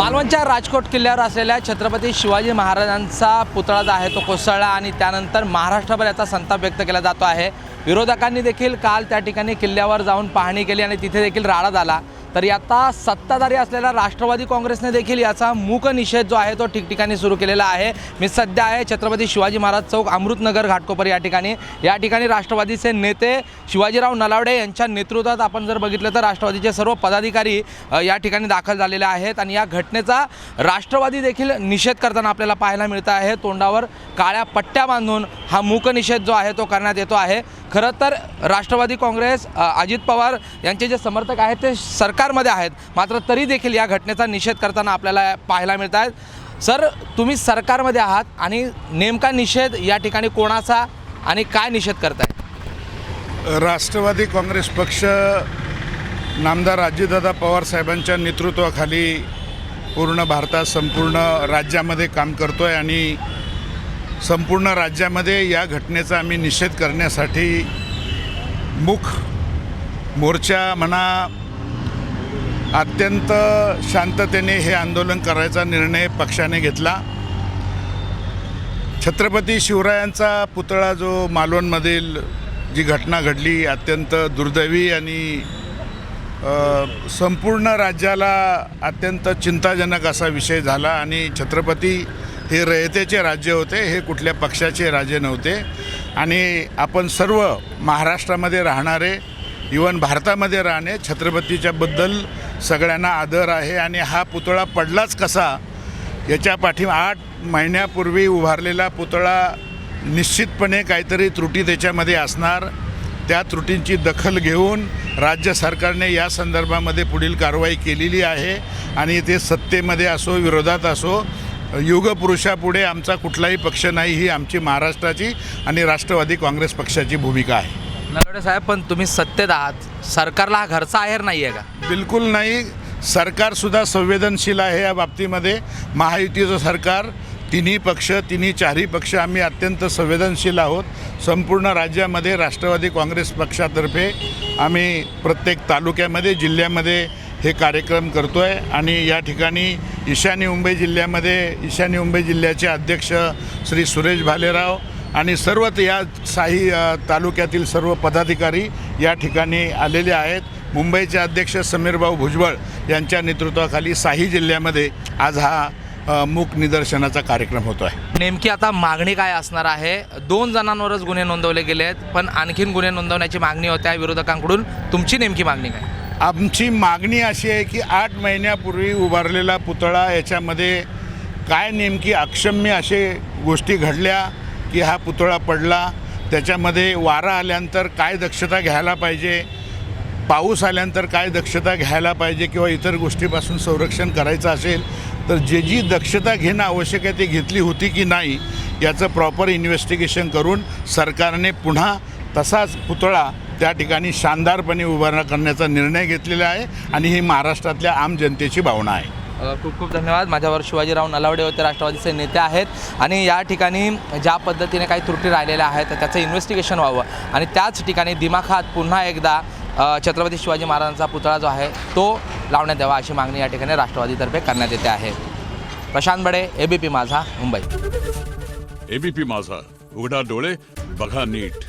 मालवणच्या राजकोट किल्ल्यावर असलेल्या छत्रपती शिवाजी महाराजांचा पुतळा जो आहे तो कोसळला आणि त्यानंतर महाराष्ट्रभर याचा संताप व्यक्त केला जातो आहे. विरोधकांनी देखील काल त्या ठिकाणी किल्ल्यावर जाऊन पाहणी केली आणि तिथे देखील राडा झाला. तर आता सत्ताधारी असलेल्या राष्ट्रवादी काँग्रेसने देखील याचा मूक निषेध जो आहे तो ठिकठिकाणी सुरू केलेला आहे. मी सध्या आहे छत्रपती शिवाजी महाराज चौक अमृतनगर घाटकोपर या ठिकाणी. या ठिकाणी राष्ट्रवादीचे नेते शिवाजीराव नलावडे यांच्या नेतृत्वात आपण जर बघितलं तर राष्ट्रवादीचे सर्व पदाधिकारी या ठिकाणी दाखल झालेले आहेत आणि या घटनेचा राष्ट्रवादी देखील निषेध करताना आपल्याला पाहायला मिळत आहे. तोंडावर काळ्या पट्ट्या बांधून हा मूक निषेध जो आहे तो करण्यात येतो आहे. खरं तर राष्ट्रवादी काँग्रेस अजित पवार यांचे जे समर्थक आहेत ते सरकार सरकारमध्ये आहेत. मात्र तरी देखील या घटनेचा निषेध करताना आपल्याला पाहायला मिळत आहेत. सर तुम्ही सरकारमध्ये आहात आणि नेमका निषेध या ठिकाणी कोणाचा आणि काय निषेध करताय? राष्ट्रवादी काँग्रेस पक्ष नामदार अजितदादा पवार साहेबांच्या नेतृत्वाखाली पूर्ण भारतात संपूर्ण राज्यामध्ये काम करतो आहे आणि संपूर्ण राज्यामध्ये या घटनेचा आम्ही निषेध करण्यासाठी मुख मोर्चा म्हणा अत्यंत शांततेने हे आंदोलन करायचा निर्णय पक्षाने घेतला. छत्रपती शिवरायांचा पुतळा जो मालवणमधील जी घटना घडली अत्यंत दुर्दैवी आणि संपूर्ण राज्याला अत्यंत चिंताजनक असा विषय झाला आणि छत्रपती हे रयतेचे राज्य होते हे कुठल्या पक्षाचे राजे नव्हते. आणि आपण सर्व महाराष्ट्रामध्ये राहणारे इवन भारतामध्ये राहणे छत्रपतीच्याबद्दल सगळ्यांना आदर आहे आणि हा पुतळा पडलाच कसा याच्या पाठी आठ महिन्यापूर्वी उभारलेला पुतळा निश्चितपणे काहीतरी त्रुटी त्याच्यामध्ये असणार. त्या त्रुटींची दखल घेऊन राज्य सरकारने या संदर्भामध्ये पुढील कारवाई केलेली आहे आणि ते सत्तेमध्ये असो विरोधात असो युगपुरुषापुढे आमचा कुठलाही पक्ष नाही ही आमची महाराष्ट्राची आणि राष्ट्रवादी काँग्रेस पक्षाची भूमिका आहे. नरवडे साहेब पण तुम्ही सत्तेत आहात. सरकारला हा घरचा आहेर नाही आहे का? बिलकुल नाही. सरकारसुद्धा संवेदनशील आहे या बाबतीमध्ये. महायुतीचं सरकार तिन्ही पक्ष तिन्ही चारही पक्ष आम्ही अत्यंत संवेदनशील आहोत. संपूर्ण राज्यामध्ये राष्ट्रवादी काँग्रेस पक्षातर्फे आम्ही प्रत्येक तालुक्यामध्ये जिल्ह्यामध्ये हे कार्यक्रम करतो आहे आणि या ठिकाणी ईशान्य मुंबई जिल्ह्यामध्ये ईशान्य मुंबई जिल्ह्याचे अध्यक्ष श्री सुरेश भालेराव आणि सर्वच या साही तालुक्यातील सर्व पदाधिकारी या ठिकाणी आलेले आहेत. मुंबईचे अध्यक्ष समीरभाऊ भुजबळ यांच्या नेतृत्वाखाली साही जिल्ह्यामध्ये आज हा मूक निदर्शनाचा कार्यक्रम होतो आहे नेमकी आता मागणी काय असणार आहे? दोन जणांवरच गुन्हे नोंदवले गेले आहेत पण आणखीन गुन्हे नोंदवण्याची मागणी होते आहे विरोधकांकडून. तुमची नेमकी मागणी काय? आमची मागणी अशी आहे की आठ महिन्यापूर्वी उभारलेला पुतळा याच्यामध्ये काय नेमकी अक्षम्य असे गोष्टी घडल्या की हा पुतळा पडला त्याच्यामध्ये वारा आल्यानंतर काय दक्षता घ्यायला पाहिजे पाऊस आल्यानंतर काय दक्षता घ्यायला पाहिजे किंवा इतर गोष्टीपासून संरक्षण करायचं असेल तर जे जी दक्षता घेणं आवश्यक आहे ती घेतली होती की नाही याचं प्रॉपर इन्व्हेस्टिगेशन करून सरकारने पुन्हा तसाच पुतळा त्या ठिकाणी शानदारपणे उभारणा करण्याचा निर्णय घेतलेला आहे आणि ही महाराष्ट्रातल्या आम जनतेची भावना आहे. खूप खूप धन्यवाद. माझ्यावर शिवाजीराव नलावडे होते राष्ट्रवादीचे नेते आहेत. आणि या ठिकाणी ज्या पद्धतीने काही त्रुटी राहिलेल्या आहेत त्याचं इन्व्हेस्टिगेशन व्हावं. आणि त्याच ठिकाणी दिमाखात पुन्हा एकदा छत्रपती शिवाजी महाराजांचा पुतळा जो आहे तो लावण्यात यावा अशी मागणी या ठिकाणी राष्ट्रवादीतर्फे करण्यात येते आहे. प्रशांत बडे ए बी पी माझा मुंबई. एबीपी माझा. उघडा डोळे बघा नीट.